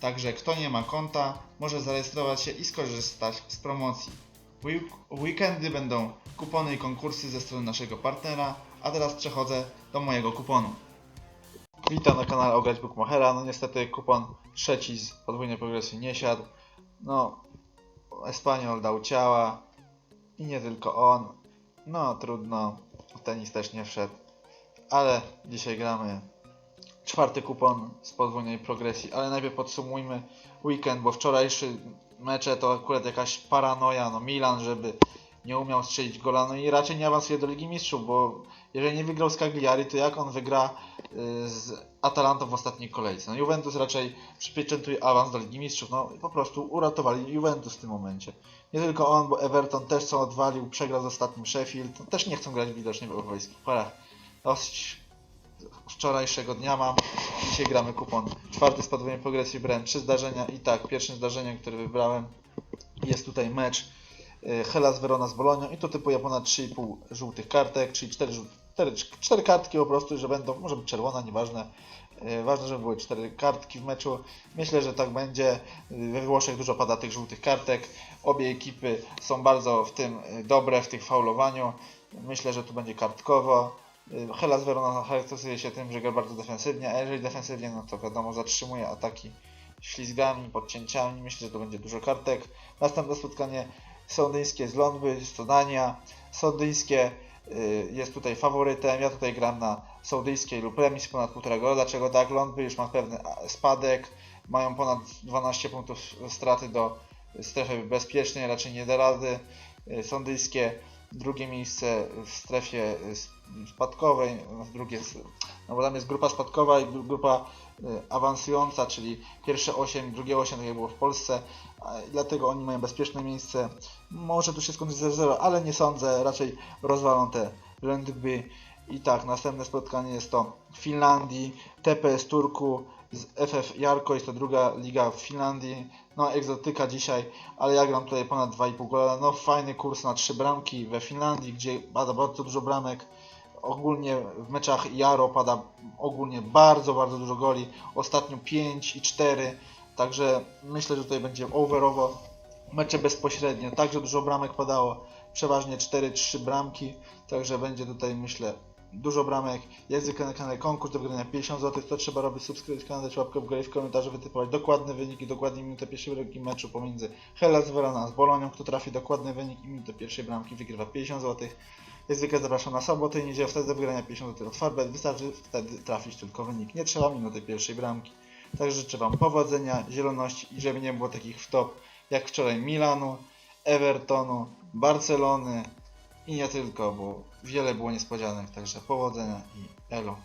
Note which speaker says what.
Speaker 1: Także kto nie ma konta, może zarejestrować się i skorzystać z promocji. Weekendy będą kupony i konkursy ze strony naszego partnera, a teraz przechodzę do mojego kuponu. Witam na kanale Ograć Bookmachera. No niestety kupon trzeci z podwójnej progresji nie siadł. No, Espaniol dał ciała i nie tylko on. No trudno, tenis też nie wszedł. Ale dzisiaj gramy czwarty kupon z podwójnej progresji, ale najpierw podsumujmy weekend, bo wczorajszy mecze to akurat jakaś paranoja, no Milan, żeby nie umiał strzelić gola, no i raczej nie awansuje do Ligi Mistrzów, bo jeżeli nie wygrał z Cagliari, to jak on wygra y, z Atalantą w ostatniej kolejce? No Juventus raczej przypieczętuje awans do Ligi Mistrzów, no po prostu uratowali Juventus w tym momencie. Nie tylko on, bo Everton też co odwalił, przegrał z ostatnim Sheffield, no, też nie chcą grać widocznie w europejskich parach. Dosyć wczorajszego dnia mam. Dzisiaj gramy kupon. Czwarty podwójnej progresji wybrałem trzy zdarzenia i tak, pierwszym zdarzeniem, które wybrałem jest tutaj mecz y, Hellas Verona z Bolonią i to typuje ponad 3,5 żółtych kartek, czyli 4, żół- 4, 4 kartki po prostu, że będą, może być czerwona, nieważne. Y, Ważne, żeby były 4 kartki w meczu. Myślę, że tak będzie. We Włoszech dużo pada tych żółtych kartek. Obie ekipy są bardzo w tym y, dobre, w tych faulowaniu. Myślę, że tu będzie kartkowo. Y, Hellas Verona charakteryzuje się tym, że gra bardzo defensywnie, a jeżeli defensywnie, no to wiadomo, zatrzymuje ataki ślizgami, podcięciami. Myślę, że to będzie dużo kartek. Następne spotkanie sondyńskie z Londby, jest to Dania. Sondyńskie y, jest tutaj faworytem. Ja tutaj gram na sondyjskiej lub remis ponad 1,5 gola. Dlaczego tak? Londby już ma pewny spadek. Mają ponad 12 punktów straty do strefy bezpiecznej, raczej nie da rady. Y, Sondyjskie drugie miejsce w strefie spadkowej, no, drugie, s- no bo tam jest grupa spadkowa i gru- grupa y, awansująca, czyli pierwsze 8, drugie 8, tak jak było w Polsce, dlatego oni mają bezpieczne miejsce. Może tu się skończyć 0-0, ale nie sądzę, raczej rozwalą te Lundby. I tak, następne spotkanie jest to w Finlandii, TPS Turku z FF Jarko, jest to druga liga w Finlandii. No, egzotyka dzisiaj, ale ja gram tutaj ponad 2,5 gola. No, fajny kurs na 3 bramki we Finlandii, gdzie pada bardzo dużo bramek. Ogólnie w meczach Jaro pada ogólnie bardzo, bardzo dużo goli. Ostatnio 5 i 4. Także myślę, że tutaj będzie overowo. Mecze bezpośrednio, także dużo bramek padało. Przeważnie 4-3 bramki. Także będzie tutaj myślę dużo bramek. Zwykle na kanale konkurs do wygrania 50 zł. To trzeba robić subskrypcję kanał, dać łapkę w górę i w komentarzu wytypować dokładny wynik i dokładnie minutę pierwszej bramki meczu pomiędzy Hellas Verona z Bolonią. Kto trafi dokładny wynik i minutę pierwszej bramki wygrywa 50 zł. Jak zwykle zapraszam na sobotę i niedzielę, wtedy do wygrania 50 zł od Farbet. Wystarczy wtedy trafić tylko wynik. Nie trzeba minuty pierwszej bramki. Także życzę Wam powodzenia, zieloności i żeby nie było takich wtop jak wczoraj Milanu, Evertonu, Barcelony i nie tylko, bo wiele było niespodzianek. Także powodzenia i elo.